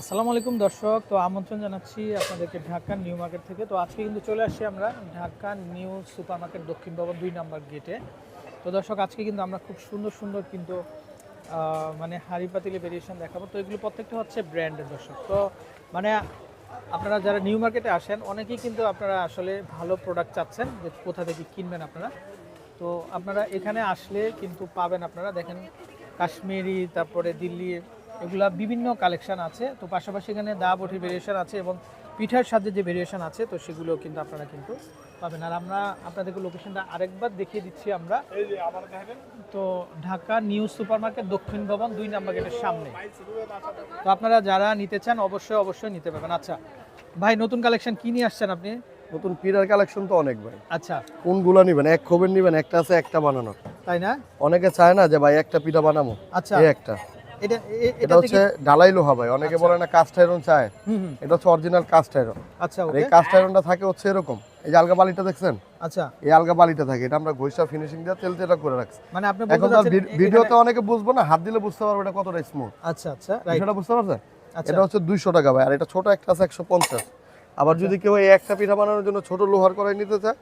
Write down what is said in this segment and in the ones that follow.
আসসালামু আলাইকুম দর্শক, তো আমন্ত্রণ জানাচ্ছি আপনাদেরকে ঢাকা নিউ মার্কেট থেকে। তো আজকে কিন্তু চলে আসছি আমরা ঢাকা নিউ সুপার মার্কেট দক্ষিণ ভবন দুই নাম্বার গেটে। তো দর্শক, আজকে কিন্তু আমরা খুব সুন্দর সুন্দর কিন্তু মানে হাড়ি পাতিলে ভেরিয়েশন দেখাবো। তো এগুলো প্রত্যেকটা হচ্ছে ব্র্যান্ডের দর্শক। তো মানে আপনারা যারা নিউ মার্কেটে আসেন, অনেকেই কিন্তু আপনারা আসলে ভালো প্রোডাক্ট চাচ্ছেন যে কোথা থেকে কিনবেন আপনারা। তো আপনারা এখানে আসলে কিন্তু পাবেন আপনারা। দেখেন কাশ্মীরি, তারপরে দিল্লি এগুলা বিভিন্ন কালেকশন আছে। তো পাশাপাশি এখানে দা বটির ভেরিয়েশন আছে এবং পিঠার সাথে যে ভেরিয়েশন আছে তো সেগুলো কিন্তু আপনারা কিন্তু পাবেন। আর আমরা আপনাদেরকে লোকেশনটা আরেকবার দেখিয়ে দিচ্ছি আমরা। তো ঢাকা নিউ সুপার মার্কেট দক্ষিণ ভবন দুই নাম্বার গেটের সামনে। তো আপনারা যারা নিতে চান অবশ্যই অবশ্যই নিতে পারবেন। আচ্ছা ভাই নতুন কালেকশন কি নিয়ে আসছেন আপনি? নতুন পিরার কালেকশন তো অনেক ভাই। আচ্ছা। কোনগুলো নিবেন? এক খোবের নিবেন একটা আছে একটা বানানো তাই না? অনেকে চায় না যে ভাই একটা পিঠা বানাবো। আচ্ছা। এই একটা। এটা হচ্ছে ডালাই লোহা ভাই অনেকে আচ্ছা। বলে না কাস্ট আয়রন চায়। এটা হচ্ছে অরিজিনাল কাস্ট আয়রন আচ্ছা এই কাস্ট আয়রনটা থাকে হচ্ছে এরকম। এই যে আলগা বালিটা দেখছেন? আচ্ছা। এই আলগা বালিটা থাকে। এটা আমরা ঘষা ফিনিশিং দিয়ে তেল তেলটা করে রাখছি। মানে আপনি এখন ভিডিওতে অনেকে বুঝব না হাত দিলে বুঝতে পারবে এটা কতটা স্মুথ আচ্ছা আচ্ছা সেটা বুঝতে পারছেন? আচ্ছা। এটা হচ্ছে দুইশো টাকা ভাই আর এটা ছোট একটা আছে একশো পঞ্চাশ। আবার যদি কেউ এই একটা পিঠা বানানোর জন্য ছোট লোহার কড়াই নিতে চায়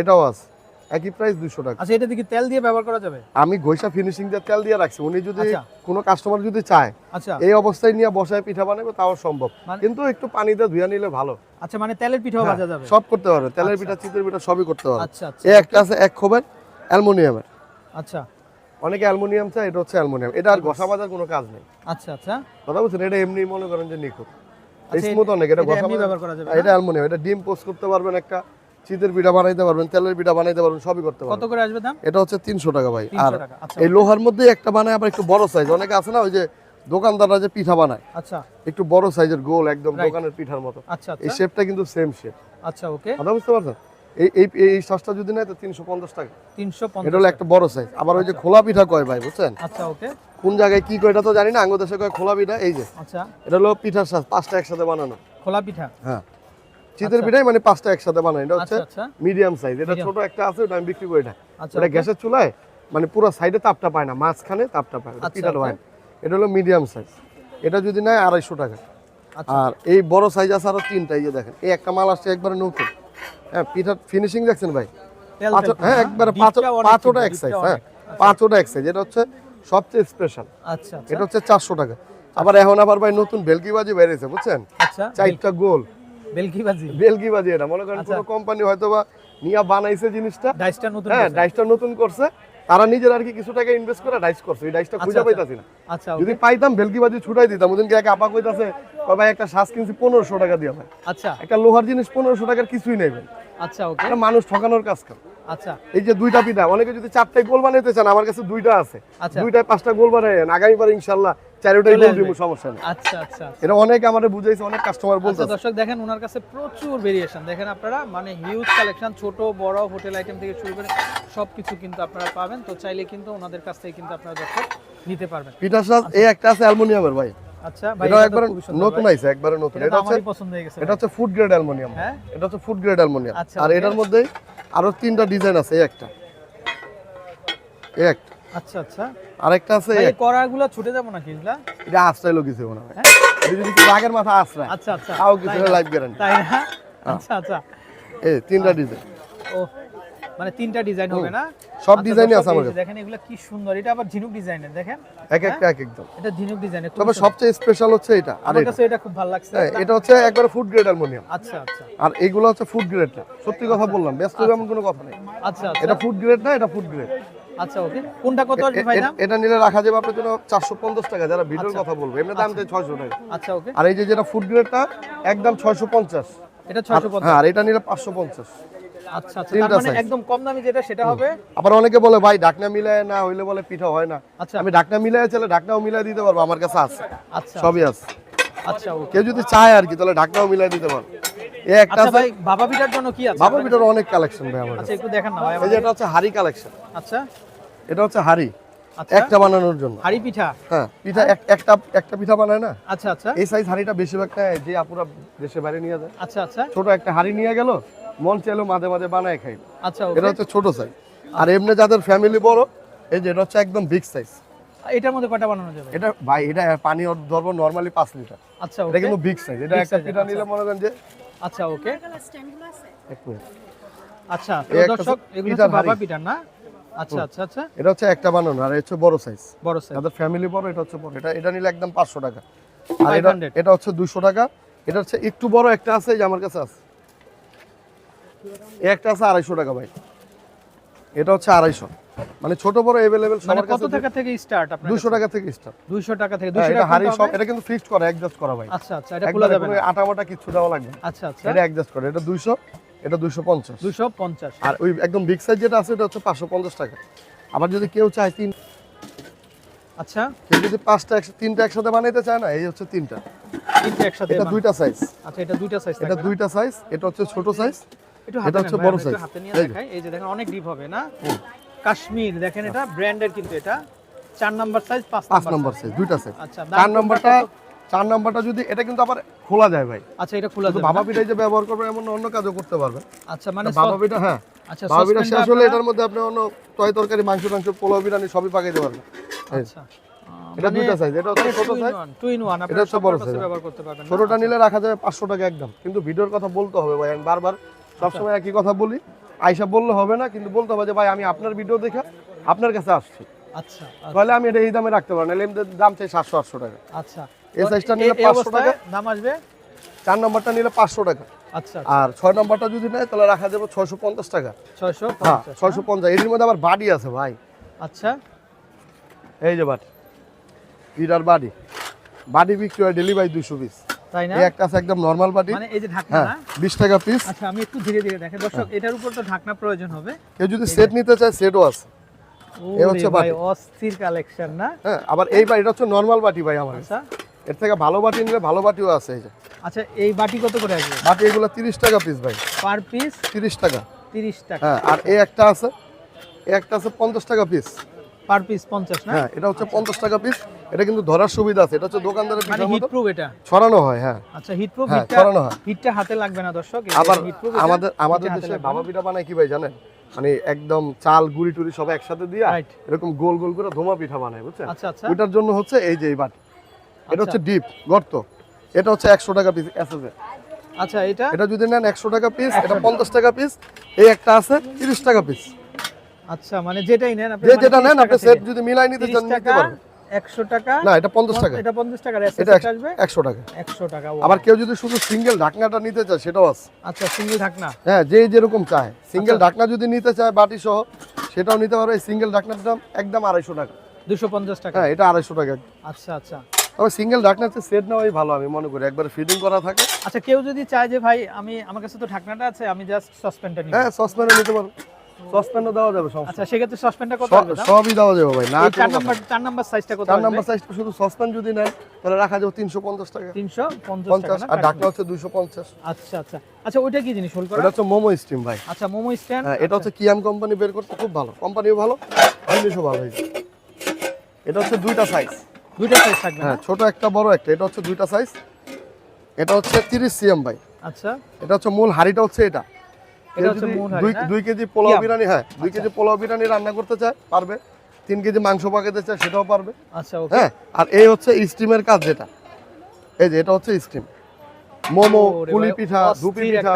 এটাও আছে। একই প্রাইস টাকা। আচ্ছা এটা কি তেল দিয়ে ব্যবহার করা যাবে? আমি ঘষা ফিনিশিং দিয়ে তেল দিয়ে রাখছি উনি যদি আচ্ছা। কোনো কাস্টমার যদি চায় আচ্ছা। এই অবস্থায় নিয়ে বসায় পিঠা বানাবে তাও সম্ভব। মানে- কিন্তু একটু পানি দিয়ে ধুয়ে নিলে ভালো। আচ্ছা মানে তেলের পিঠাও হ্যাঁ, ভাজা যাবে? সব করতে পারবে। তেলের আচ্ছা, পিঠা চিতের পিঠা সবই করতে পারবে। আচ্ছা আচ্ছা। এই একটা আছে এক খোবের অ্যালুমিনিয়ামের। আচ্ছা। অনেকে অ্যালুমিনিয়াম চায় এটা হচ্ছে অ্যালুমিনিয়াম। এটা আর ঘষা বাজার কোনো কাজ নেই। আচ্ছা আচ্ছা। কথা বলছেন এটা এমনি মনে করেন যে নিখুঁত। স্মুথ অনেক এটা ঘষা ব্যবহার করা যাবে হ্যাঁ, এটা অ্যালুমিনিয়াম এটা ডিম পোস্ট করতে পারবেন একটা চিতের পিঠা বানাইতে পারবেন তেলের পিঠা বানাইতে পারবেন সবই করতে পারবেন। কত করে আসবে দাম? এটা হচ্ছে তিনশো টাকা ভাই। আর আচ্ছা। এই লোহার মধ্যে একটা বানায় আবার একটু বড় সাইজ অনেকে আছে না ওই যে দোকানদাররা যে পিঠা বানায় আচ্ছা। একটু বড় সাইজের গোল একদম দোকানের পিঠার মতো। আচ্ছা এই আচ্ছা শেপটা কিন্তু সেম শেপ আচ্ছা ওকে কথা বুঝতে পারছেন? এই এই এই সসটা যদি নেয় তো তিনশো পঞ্চাশ টাকা। তিনশো এটা হলো একটা বড় সাইজ আবার ওই যে খোলা পিঠা কয় ভাই বুঝছেন? আচ্ছা ওকে কোন জায়গায় কি কয় এটা তো জানি না আঙ্গ দেশে কয় খোলা পিঠা এই যে। আচ্ছা। এটা হলো পিঠার সাজ পাঁচটা একসাথে বানানো। খোলা পিঠা? হ্যাঁ। চিতের আচ্ছা। পিঠাই মানে পাঁচটা একসাথে বানানো এটা হচ্ছে আচ্ছা আচ্ছা। মিডিয়াম সাইজ এটা ছোট একটা আছে ওটা আমি বিক্রি করি না। আচ্ছা এটা গ্যাসের চুলায় মানে পুরো সাইডে তাপটা পায় না মাঝখানে তাপটা পায় আচ্ছা, পিঠাটা। হয় এটা হলো মিডিয়াম সাইজ এটা যদি নেয় আড়াইশো টাকা। আর এই বড় সাইজ আছে আরও তিনটা এই যে দেখেন। এই একটা মাল আসছে একবারে নতুন। হ্যাঁ পিঠার ফিনিশিং দেখছেন ভাই? তেল হ্যাঁ একবারে পাঁচটা এক সাইজ হ্যাঁ। পাঁচটা এক সাইজ এটা হচ্ছে সবচেয়ে স্পেশাল আচ্ছা এটা হচ্ছে চারশো টাকা। আবার এখন আবার ভাই নতুন বেলকিবাজি বেরিয়েছে বুঝছেন? চারটা গোল। বেলকি বেলকিবাজি এটা। মনে করেন আচ্ছা। কোনো কোম্পানি হয়তো বা নিয়ে বানাইছে জিনিসটা। ডাইসটা নতুন হ্যাঁ ডাইসটা নতুন করছে। তারা নিজের আর কি কিছু টাকা ইনভেস্ট করে ডাইস করছে। এই ডাইসটা খুঁজে আচ্ছা, পাইতাছি না। আচ্ছা যদি পাইতাম ভেলকিবাজি ছুটাই দিতাম। ওদিনকে এক আপা কইতাছে কয় ভাই একটা শ্বাস কিনছি পনেরোশো টাকা দিয়ে ভাই। আচ্ছা। একটা লোহার জিনিস পনেরোশো টাকার কিছুই নেই ভাই। আচ্ছা ওকে মানুষ ঠকানোর কাজ করে। আচ্ছা। এই যে দুইটা পিঠা অনেকে যদি চারটায় গোল বানাইতে চান আমার কাছে দুইটা আছে। দুইটায় পাঁচটা গোল বানাই আগামীবার ইনশাল্লাহ চারোটাই গোল দিব সমস্যা নেই। আচ্ছা আচ্ছা এটা অনেকে আমাদের বুঝাইছে অনেক কাস্টমার আচ্ছা দর্শক দেখেন ওনার কাছে প্রচুর ভেরিয়েশন দেখেন আপনারা মানে হিউজ কালেকশন ছোট বড় হোটেল আইটেম থেকে শুরু করে সব কিছু কিন্তু আপনারা পাবেন। তো চাইলে কিন্তু ওনাদের কাছ থেকে কিন্তু আপনারা দর্শক নিতে পারবেন। পিঠার সাজ এই একটা আছে অ্যালুমিনিয়ামের ভাই। আচ্ছা ভাই এটা একবারে নতুন ভাই। আইছে একবারে নতুন। এটা হচ্ছে পছন্দ হয়ে গেছে এটা হচ্ছে ফুড গ্রেড অ্যালুমিনিয়াম। হ্যাঁ? এটা হচ্ছে ফুড গ্রেড অ্যালুমিনিয়াম। আচ্ছা, আর এটার মধ্যে আরও তিনটা ডিজাইন আছে এই একটা। এই একটা। আচ্ছা আচ্ছা। আরেকটা আছে এই কড়াগুলো ছুটে যাব নাকি এগুলা? এটা আশ্রয় কিছু মনে হয়। হ্যাঁ? এটা যদি রাগের মাথা আশ্রয় আচ্ছা আচ্ছা। তাও কিছু লাইফ গ্যারান্টি তাই না? আচ্ছা আচ্ছা। এই তিনটা ডিজাইন ও মানে তিনটা ডিজাইন হবে না? সব আচ্ছা, ডিজাইনই আছে আমার কাছে দেখেন এগুলা কি সুন্দর। এটা আবার ঝিনুক ডিজাইনের দেখেন? এক একটা এক একদম। এটা ঝিনুক ডিজাইনের তবে সবচেয়ে স্পেশাল হচ্ছে এটা আর আমার কাছে এটা খুব ভালো লাগছে। হ্যাঁ, এটা হচ্ছে একবারে ফুড গ্রেড অ্যালুমিনিয়াম আচ্ছা আচ্ছা। আর এইগুলো হচ্ছে ফুড গ্রেড সত্যি কথা বললাম ব্যস্ত যেমন কোনো কথা নেই। আচ্ছা আচ্ছা। এটা ফুড গ্রেড না এটা ফুড গ্রেড আচ্ছা ওকে। কোনটা কত আসবে ভাই দাম? এটা নিলে রাখা যাবে আপনার জন্য চারশো পঞ্চাশ টাকা যারা ভিডিওর কথা বলব। এমনি দাম চাই ছয়শো টাকা। আচ্ছা ওকে। আর এই যে যেটা ফুড গ্রেডটা একদম ছয়শো পঞ্চাশ। এটা ছয়শো পঞ্চাশ। হ্যাঁ আর এটা নিলে পাঁচশো পঞ্চাশ। আচ্ছা আচ্ছা। তার মানে একদম কম দামি যেটা সেটা হবে? আবার অনেকে বলে ভাই ঢাকনা মিলায় না হইলে বলে পিঠা হয় না। আচ্ছা। আমি ঢাকনা মিলায় চলে ঢাকনাও দিতে পারব আমার কাছে আছে। আচ্ছা। সবই আছে। আচ্ছা কেউ যদি চায় আর কি তাহলে ঢাকনাও মিলাই দিতে পারব এই একটা আচ্ছা ভাই বাবা পিঠার জন্য কি আছে? পিঠার অনেক কালেকশন ভাই আমার আচ্ছা একটু দেখান না ভাই এই হচ্ছে হাড়ি কালেকশন আচ্ছা। এটা হচ্ছে হাড়ি। আচ্ছা। একটা বানানোর জন্য। হাড়ি পিঠা? হ্যাঁ পিঠা একটা একটা পিঠা বানায় না? আচ্ছা আচ্ছা। এই সাইজ হাড়িটা বেশিরভাগ নেয় যে আপুরা দেশে বাইরে নিয়ে যায়। আচ্ছা আচ্ছা। ছোট একটা হাড়ি নিয়ে গেল মন চাইলো মাঝে মাঝে বানায় খাই। আচ্ছা এটা হচ্ছে ছোট সাইজ আর এমনি যাদের ফ্যামিলি বড় এই যে এটা হচ্ছে একদম বিগ সাইজ এটার মধ্যে কয়টা বানানো যাবে? এটা ভাই এটা পানি ধরবো নর্মালি পাঁচ লিটার আচ্ছা এটা কিন্তু বিগ সাইজ এটা একটা পিঠা নিলে আচ্ছা। মনে করেন যে আচ্ছা ওকে। এক মিনিট আচ্ছা তো দর্শক এগুলো হচ্ছে বাবা পিঠা না? আচ্ছা আচ্ছা আচ্ছা। এটা হচ্ছে একটা বানানো আর হচ্ছে বড় সাইজ বড় সাইজ যাদের ফ্যামিলি বড় এটা হচ্ছে বড়। এটা এটা নিলে একদম পাঁচশো টাকা। আর এটা এটা হচ্ছে দুশো টাকা। এটা হচ্ছে একটু বড় একটা আছে যে আমার কাছে আছে। একটা আছে আড়াইশো টাকা ভাই। এটা হচ্ছে আড়াইশো। মানে ছোট বড় কত টাকা থেকে স্টার্ট আপনার টাকা থেকে স্টার্ট 200 টাকা থেকে। 200 টাকা হাড়ি কোনটা সব এটা কিন্তু ফিক্সড করা অ্যাডজাস্ট করা ভাই। আচ্ছা আচ্ছা এটা খোলা যাবে না। আটা মাটা কিছু দেওয়া লাগবে আচ্ছা আচ্ছা। এটা অ্যাডজাস্ট করে এটা দুইশো। এটা দুইশো পঞ্চাশ। 250 আর ওই একদম বিগ সাইজ যেটা আছে এটা হচ্ছে পাঁচশো পঞ্চাশ টাকা। আবার যদি কেউ চায় তিন আচ্ছা। কেউ যদি পাঁচটা একসাথে তিনটা একসাথে বানাইতে চায় না এই হচ্ছে তিনটা। তিনটে একসাথে এটা দুইটা সাইজ আচ্ছা এটা দুইটা সাইজ এটা দুইটা সাইজ এটা হচ্ছে ছোট সাইজ এটা হচ্ছে বড় ভাই, আমি একটু size। হাতে নিয়ে দেখাই এই যে দেখেন অনেক ডিপ হবে না? কাশ্মীর দেখেন এটা ব্র্যান্ডের কিন্তু এটা। চার নাম্বার সাইজ পাঁচ নাম্বার নম্বর সাইজ দুইটা সাইজ আচ্ছা চার নম্বরটা? চার নম্বরটা যদি এটা কিন্তু আবার খোলা যায় ভাই। আচ্ছা এটা খোলা যাবে বাবা? পিঠাই যে ব্যবহার করবেন এমন অন্য কাজও করতে পারবেন। আচ্ছা মানে বাবা পিঠা হ্যাঁ। আচ্ছা বাবা পিঠা শেষ হলে এটার মধ্যে আপনি অন্য তয় তরকারি মাংস টাংস পোলাও বিরিয়ানি সবই পাকাইতে পারবেন। আচ্ছা। এটা দুইটা সাইজ এটা হচ্ছে ছোট সাইজ টু ইন ওয়ান বড় size। ব্যবহার করতে পারবেন ছোটটা নিলে রাখা যাবে পাঁচশো টাকা একদম। কিন্তু ভিডিওর কথা বলতে হবে ভাই আমি বারবার সবসময় একই কথা বলি। আইসা বললে হবে না কিন্তু বলতে হবে যে ভাই আমি আপনার ভিডিও দেখে আপনার কাছে আসছি। আচ্ছা আচ্ছা, তাহলে আমি এটা এই দামে রাখতে পারি না এমনি দাম চাই সাতশো আটশো টাকা। আচ্ছা। এই সাইজটা নিলে 500 টাকা। দাম আসবে? চার নম্বরটা নিলে পাঁচশো টাকা। আচ্ছা আর ছয় নম্বরটা যদি নেয় তাহলে রাখা যাবে ছয়শো পঞ্চাশ টাকা। ছয়শো হ্যাঁ পঞ্চাশ ছয়শো পঞ্চাশ। এর মধ্যে আবার বাড়ি আছে ভাই। আচ্ছা। এই যে বাটি পিটার বাড়ি। বাড়ি বিক্রি হয় ডেলি বাই দুইশো পিস। তাই না? একটা আছে একদম নর্মাল বাটি মানে এই যে ঢাকনা হ্যাঁ না? টাকা পিস আচ্ছা আমি একটু ধীরে ধীরে দেখেন। দর্শক এটার উপর তো ঢাকনা প্রয়োজন হবে। কেউ যদি সেট নিতে চায় সেটও আছে। এ হচ্ছে বাটি। অস্থির কালেকশন না? হ্যাঁ আবার এই বাড়িটা হচ্ছে নর্মাল বাটি ভাই আমার। আচ্ছা। এর থেকে ভালো বাটি নিলে ভালো বাটিও আছে এই যে। আচ্ছা এই বাটি কত করে আসবে? বাটি এগুলো তিরিশ টাকা পিস ভাই। পার পিস তিরিশ টাকা। তিরিশ টাকা। হ্যাঁ আর এই একটা আছে এই একটা আছে পঞ্চাশ টাকা পিস পার পিস পঞ্চাশ না? হ্যাঁ এটা হচ্ছে পঞ্চাশ টাকা পিস এটা কিন্তু ধরার সুবিধা আছে এটা হচ্ছে দোকানদারের মানে হিট মতো। প্রুফ এটা? ছড়ানো হয় হ্যাঁ। আচ্ছা হিট প্রুফ হ্যাঁ, হিটটা ছড়ানো হয়। হিটটা হাতে লাগবে না দর্শক। আবার হিট প্রুফ আমাদের আমাদের দেশে বাবা পিঠা বানায় কি ভাই জানেন? মানে একদম চাল গুড়ি টুড়ি সব একসাথে দিয়ে এরকম গোল গোল করে ধোমা পিঠা বানায় বুঝছেন? আচ্ছা আচ্ছা। ওইটার জন্য হচ্ছে এই যে এই বাটি। এটা আচ্ছা। হচ্ছে ডিপ গর্ত। এটা হচ্ছে একশো টাকা পিস এসএসএ আচ্ছা এটা? এটা যদি নেন একশো টাকা পিস এটা পঞ্চাশ টাকা পিস এই একটা আছে তিরিশ টাকা পিস আচ্ছা মানে যেটাই নেন আপনি যে মানে যেটা নেন আপনি সেট যদি মিলাই নিতে চান নিতে টাকা পারবেন। একশো টাকা। না এটা পঞ্চাশ টাকা এটা পঞ্চাশ টাকার এটা আসবে? একশো টাকা একশো টাকা আবার কেউ যদি শুধু সিঙ্গেল ঢাকনাটা নিতে চায় সেটাও আছে। আচ্ছা সিঙ্গেল ঢাকনা? হ্যাঁ যে যেরকম চায়। সিঙ্গেল আচ্ছা। ঢাকনা যদি নিতে চায় বাটি সহ সেটাও নিতে পারবে। সিঙ্গেল ঢাকনার দাম একদম আড়াইশো টাকা। দুশো পঞ্চাশ টাকা। হ্যাঁ এটা আড়াইশো টাকা। আচ্ছা আচ্ছা। তবে সিঙ্গেল ঢাকনার চেয়ে সেট নেওয়াই ভালো আমি মনে করি। একবার ফিটিং করা থাকে। আচ্ছা কেউ যদি চায় যে ভাই আমি আমার কাছে তো ঢাকনাটা আছে আমি জাস্ট সসপ্যানটা নিব। হ্যাঁ সসপ্যানও নিতে পারো সসপ্যানও দেওয়া যাবে সমস্যা আচ্ছা সেক্ষেত্রে সসপ্যানটা কত হবে সবই দেওয়া যাবে ভাই না চার নাম্বার চার নাম্বার সাইজটা কত চার নাম্বার সাইজটা শুধু সসপ্যান যদি নেন তাহলে রাখা যাবে তিনশো পঞ্চাশ টাকা। তিনশো পঞ্চাশ পঞ্চাশ টাকা আর ঢাকনা হচ্ছে দুইশো পঞ্চাশ। আচ্ছা আচ্ছা। আচ্ছা ওইটা কি জিনিস? হোল করা? এটা হচ্ছে মোমো স্টিম ভাই। আচ্ছা মোমো স্ট্যান্ড হ্যাঁ এটা হচ্ছে কিয়াম কোম্পানি বের করতে খুব ভালো। কোম্পানিও ভালো জিনিসও ভালো এটা হচ্ছে দুইটা সাইজ দুইটা সাইজ থাকবে হ্যাঁ ছোট একটা বড় একটা। এটা হচ্ছে দুইটা সাইজ এটা হচ্ছে তিরিশ সিএম ভাই। আচ্ছা। এটা হচ্ছে মূল হাড়িটা হচ্ছে এটা। এটা হচ্ছে মূল হাঁড়ি, দুই না? দুই কেজি পোলাও। বিরিয়ানি হ্যাঁ দুই আচ্ছা। কেজি পোলাও বিরিয়ানি রান্না করতে চায় পারবে। তিন কেজি মাংস পাকাতে চায় সেটাও পারবে। আচ্ছা ওকে। হ্যাঁ আর এই হচ্ছে স্টিমের কাজ যেটা। এই যে এটা হচ্ছে স্টিম মোমো পুলি পিঠা ধুপি পিঠা।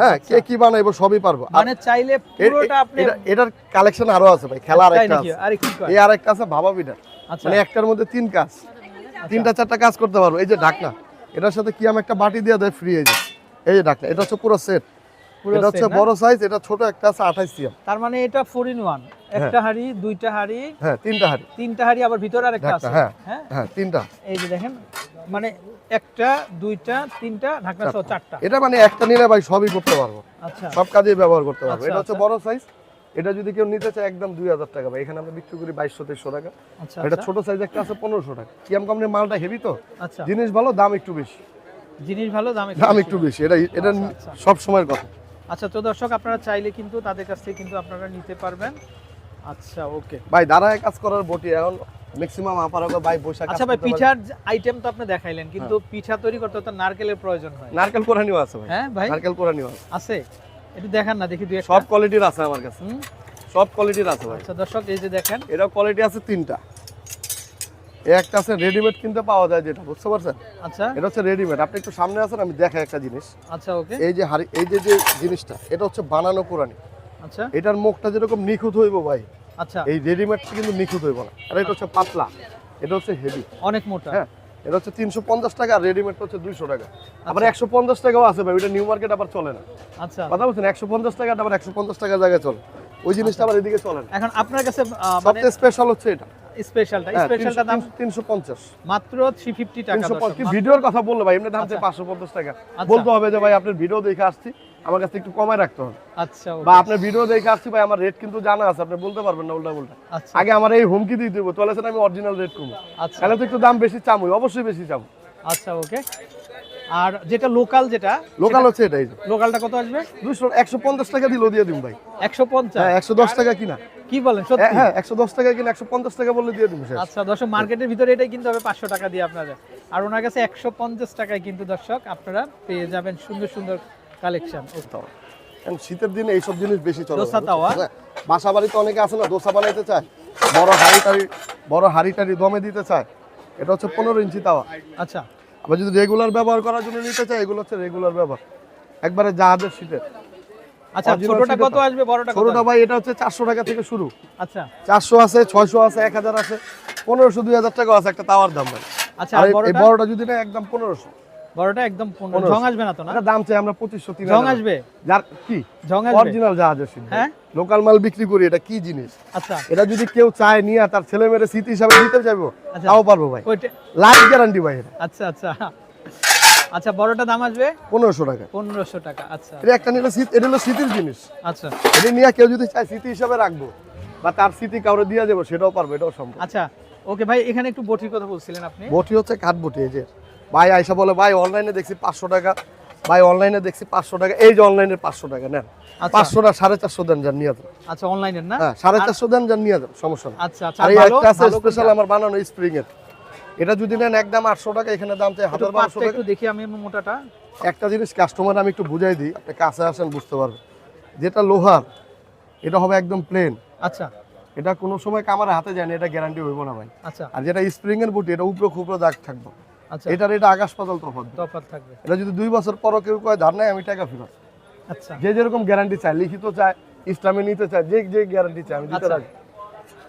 হ্যাঁ আচ্ছা। কে কি বানাইবো সবই পারব। মানে চাইলে পুরোটা আপনি এটার কালেকশন আরও আছে ভাই খেলা আর একটা আছে। আরে কি এই আর একটা আছে ভাবা পিঠা মানে একটার মধ্যে তিন কাজ। তিনটা চারটা কাজ করতে পারব। এই যে ঢাকনা এটার সাথে কি আমি একটা বাটি দিয়ে দেয় ফ্রি এই যে। এই যে ঢাকনা এটা হচ্ছে পুরো সেট এটা হচ্ছে বড় সাইজ এটা ছোট একটা আছে আঠাইশ সিএম। তার মানে এটা ইন ওয়ান একটা হাড়ি দুইটা হাড়ি হ্যাঁ তিনটা হাড়ি। তিনটা হাড়ি আবার ভিতরে আরেকটা আছে। হ্যাঁ হ্যাঁ? হ্যাঁ তিনটা। এই যে দেখেন মানে একটা দুইটা তিনটা ঢাকনা সহ চারটা। এটা মানে একটা নিলে ভাই সবই করতে পারব। আচ্ছা। সব কাজেই ব্যবহার করতে পারব। আচ্ছা, এটা হচ্ছে আচ্ছা। বড় সাইজ এটা যদি কেউ নিতে চায় একদম দুই হাজার টাকা। ভাই এখানে আমরা বিক্রি করি বাইশশো তেইশশো টাকা। আচ্ছা এটা আচ্ছা, ছোট সাইজ একটা আছে পনেরোশো টাকা। কিয়াম কোম্পানির মালটা হেভি তো? আচ্ছা। জিনিস ভালো দাম একটু বেশি। জিনিস ভালো দাম দাম একটু বেশি। এটা এটা। সব সময়ের কথা। আচ্ছা তো দর্শক আপনারা চাইলে কিন্তু তাদের কাছ থেকে কিন্তু আপনারা নিতে পারবেন। আচ্ছা ওকে। ভাই দাঁড়ায় কাজ করার বটি এখন ম্যাক্সিমাম আপারগো ভাই বৈশাখ আচ্ছা ভাই পিঠার আইটেম তো আপনি দেখাইলেন কিন্তু পিঠা তৈরি করতে তো নারকেলের প্রয়োজন হয়। নারকেল কোরানিও আছে ভাই। হ্যাঁ ভাই? নারকেল কোরানিও আছে। আছে? একটু দেখান না দেখি দুই সব কোয়ালিটির আছে আমার কাছে। সব কোয়ালিটির আছে ভাই। আচ্ছা দর্শক এই যে দেখেন। এটা কোয়ালিটি আছে তিনটা। একটা আছে রেডিমেড কিনতে পাওয়া যায় যেটা বুঝতে পারছেন? আচ্ছা। এটা হচ্ছে রেডিমেড আপনি একটু সামনে আছেন আমি দেখাই একটা জিনিস। আচ্ছা ওকে। এই যে হাড়ি এই যে যে জিনিসটা এটা হচ্ছে বানানো কোরআনি। আচ্ছা। এটার মুখটা যেরকম নিখুঁত হইব ভাই আচ্ছা। এই রেডিমেডটা কিন্তু নিখুঁত হইব না। আর এটা হচ্ছে পাতলা। এটা হচ্ছে হেভি অনেক মোটা। হ্যাঁ। এটা হচ্ছে তিনশো পঞ্চাশ টাকা আর রেডিমেডটা হচ্ছে দুইশো টাকা। আবার একশো পঞ্চাশ টাকাও আছে ভাই ওটা নিউ মার্কেট আবার চলে না। আচ্ছা। কথা বলছেন একশো পঞ্চাশ টাকা আবার একশো পঞ্চাশ টাকা জায়গায় চলে। ওই জিনিসটা আবার এদিকে চলে না। এখন আপনার কাছে মানে সবচেয়ে স্পেশাল হচ্ছে এটা। স্পেশালটা হ্যাঁ, স্পেশালটা দাম? তিনশো পঞ্চাশ। মাত্র থ্রি ফিফটি টাকা ভিডিওর কথা বলল ভাই এমনি দাম আচ্ছা। পাঁচশো পঞ্চাশ টাকা। আচ্ছা। বলতে হবে যে ভাই আপনার ভিডিও দেখে আসছি। আমার কাছে একটু কমায় রাখতে হবে। আচ্ছা বা আপনার ভিডিও দেখে আসছি ভাই আমার রেট কিন্তু জানা আছে আপনি বলতে পারবেন না উল্টা উল্টা আচ্ছা। আগে আমার এই হুমকি দিয়ে দেবো তাহলে সেটা আমি অরিজিনাল রেট কমবো আচ্ছা। তাহলে তো একটু দাম বেশি চামই অবশ্যই বেশি চাম। আচ্ছা ওকে আর যেটা লোকাল যেটা লোকাল হচ্ছে এটাই। লোকালটা কত আসবে? দুশো একশো পঞ্চাশ টাকা দিলেও দিয়ে দিন ভাই। একশো পঞ্চাশ? হ্যাঁ একশো দশ টাকা কিনা। কি বলেন হ্যাঁ, সত্যি? হ্যাঁ একশো দশ টাকা কিনা একশো পঞ্চাশ টাকা বললে দিয়ে শেষ। আচ্ছা দর্শক মার্কেটের ভিতরে এটাই কিনতে হবে পাঁচশো টাকা দিয়ে আপনারা। আর ওনার কাছে একশো পঞ্চাশ টাকায় কিন্তু দর্শক আপনারা পেয়ে যাবেন সুন্দর সুন্দর কালেকশন কারণ শীতের দিনে এইসব জিনিস বেশি চলে দোসা তাওয়া? হ্যাঁ, বাসা বাড়িতে অনেকে আছে না দোসা বানাইতে চায়। বড় হাড়ি টাড়ি বড় হাড়ি টাড়ি দমে দিতে চায়। এটা হচ্ছে পনেরো ইঞ্চি তাওয়া। আচ্ছা। আবার যদি রেগুলার ব্যবহার করার জন্য নিতে চায় এগুলো হচ্ছে রেগুলার ব্যবহার। একবারে জাহাজের শীতের। আচ্ছা ছোটটা কত আসবে বড়টা কত ছোটটা ভাই এটা হচ্ছে চারশো টাকা থেকে শুরু। আচ্ছা। আছে ছয়শো আছে এক হাজার আছে। পনেরোশো দুই হাজার টাকা আছে একটা তাওয়ার দাম ভাই। আচ্ছা আর বড়টা? যদি না একদম পনেরোশো। বড়টা একদম। ঝং আসবে না তো না? দাম চাই আমরা ঝং আসবে? যার কি? ঝং আসবে? অরিজিনাল জাহাজের শীত হ্যাঁ? লোকাল মাল বিক্রি করি এটা কি জিনিস? আচ্ছা। এটা যদি কেউ চায় নিয়ে তার ছেলে স্মৃতি হিসাবে দিতে চাইব আচ্ছা। তাও পারব ভাই। লাইফ গ্যারান্টি ভাই এটা। আচ্ছা আচ্ছা। আচ্ছা বড়টা দাম আসবে? পনেরোশো টাকা। পনেরোশো টাকা আচ্ছা। এটা একটা নিলে শীত এটা হলো স্মৃতির জিনিস। আচ্ছা। এটা নিয়ে কেউ যদি চায় স্মৃতি হিসাবে রাখব বা তার স্মৃতি কাউরে দিয়ে যাব সেটাও পারব এটাও সম্ভব। আচ্ছা। ওকে ভাই এখানে একটু বটির কথা বলছিলেন আপনি। বটি হচ্ছে কাঠ বটি এই যে। ভাই আইসা বলে ভাই অনলাইনে দেখছি পাঁচশো টাকা। ভাই অনলাইনে দেখছি পাঁচশো টাকা। এই যে অনলাইনে পাঁচশো টাকা নেন। আচ্ছা। পাঁচশো না সাড়ে চারশো দেন যান নিয়ে যান। আচ্ছা অনলাইনের না? হ্যাঁ সাড়ে চারশো দেন যান নিয়ে যান সমস্যা আচ্ছা আচ্ছা আর একটা আছে স্পেশাল আমার বানানো স্প্রিং এর এটা যদি নেন একদম আটশো টাকা এখানে দাম চাই হাজার বারোশো টাকা। দেখি আমি মোটাটা একটা জিনিস কাস্টমার আমি একটু বুঝাই দিই আপনি কাছে আসেন বুঝতে পারবেন। যেটা লোহার এটা হবে একদম প্লেন আচ্ছা। এটা কোনো সময় কামার হাতে যায় না এটা গ্যারান্টি হইব না ভাই। আচ্ছা। আর যেটা স্প্রিং এর বুটি এটা উপরে খুবরে দাগ থাকবে। এটার এটা আকাশ পাতাল তফাৎ তফাৎ থাকবে। এটা যদি দুই বছর পরও কেউ কয় ধার নাই আমি টাকা ফেরত। আচ্ছা। যে যেরকম গ্যারান্টি চায় লিখিত চায় ইসলামে নিতে চায় যে যে গ্যারান্টি চায় আমি দিতে আচ্ছা। রাজি।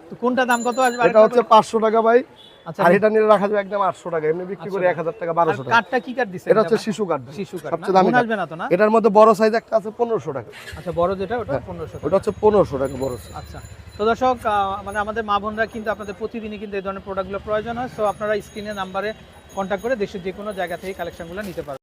তো কোনটা দাম কত আসবে? এটা হচ্ছে পাঁচশো টাকা ভাই আচ্ছা আর এটা নিলে রাখা যাবে একদম আটশো টাকা এমনি বিক্রি করে আচ্ছা। এক হাজার টাকা আর বারোশো টাকা। কাঠটা কি কাঠ দিছে এটা হচ্ছে শিশু শিশু কাঠ সবচেয়ে দামি আসবে না তো না? এটার মধ্যে বড় সাইজ একটা আছে টাকা। আচ্ছা বড় যেটা ওটা পনেরোশো ওটা হচ্ছে টাকা বড়। আচ্ছা। তো দর্শক মানে আমাদের মা বোনরা কিন্তু আপনাদের প্রতিদিনই কিন্তু এই ধরনের প্রোডাক্টগুলো প্রয়োজন হয়। সো আপনারা স্ক্রিনে নাম্বারে কন্ট্যাক্ট করে দেশের যে কোনো জায়গা থেকে কালেকশনগুলো নিতে পারবেন